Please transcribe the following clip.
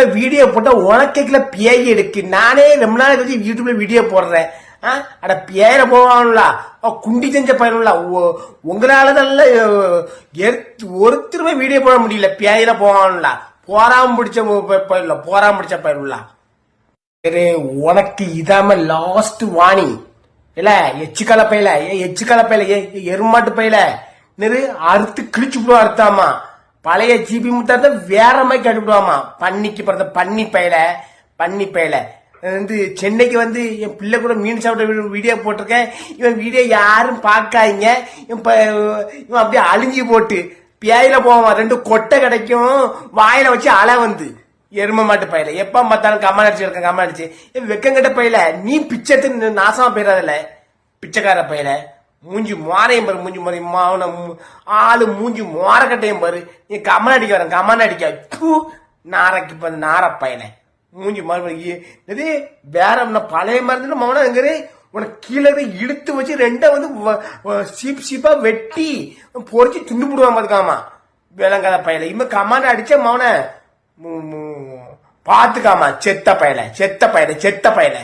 யூடியூப்ல வீடியோ போட்டா உனக்கேக்கல பேய் எடுக்கு நானே ரொம்ப நாள் கழிச்சு யூடியூப்ல வீடியோ போடுறேன். ஆ? அட பேர போவான்ல குண்டி செஞ்ச பயிரம்ல உங்களால தான் ஒருத்தருமே வீடியோ போட முடியல. பேயில போவான்ல போராம பிடிச்ச பயிரில் போராம பிடிச்ச பயிரம்ல சரி உனக்கு இதாம லாஸ்ட் வாணி. இல்ல எச்சு கலப்பையில ஏ எச்சு கலப்பையில ஏ எருமாட்டு பையில. நெரு அறுத்து கிழிச்சு விடுவோம் அறுத்தாமா? பழைய ஜிபி முத்தாத்த வேற மாதிரி கட்டுவிடுவாமா பன்னிக்கு பிறந்த பன்னி பயல பன்னி பயல. வந்து சென்னைக்கு வந்து என் பிள்ளை கூட மீன் சாப்பிட்ட வீடியோ போட்டிருக்கேன். இவன் வீடியோ யாரும் பார்க்காதீங்க. இவன் ப- இவன் அப்படியே அழிஞ்சு போட்டு பேயில போவான். ரெண்டு கொட்டை கிடைக்கும். வாயில வச்சு அலை வந்து. எரும மாட்டு பயில. எப்ப பார்த்தாலும் கம்மல் அடிச்சு இருக்கேன் கம்மல் அடிச்சு. ஏ, வெக்கங்கட்ட பயில. நீ பிச்சத்து நாசமா போயிடாதல்ல பிச்சைக்கார பயில. மூஞ்சி மோரையும் பாரு மூஞ்சி மோரையும் மாவன ஆளு மூஞ்சி மோரக்கட்டையும் பாரு. நீ கம்மல் அடிக்க வரேன் கம்மல் அடிக்க. தூ, நாரைக்கு இப்போ நார பையனை மூஞ்சி மாறு இது வேற என்ன பழைய மருந்து மௌனம் எங்க உனக்கு கீழே இழுத்து வச்சு ரெண்டை வந்து சீப் சீப்பாக வெட்டி பொறிச்சு துண்டு போடுவான் பார்த்துக்காமா விலங்காத பயல. இவன் கமாண்ட் அடிச்ச மௌன பார்த்துக்காமா செத்த பயல செத்த பயல செத்த பயல.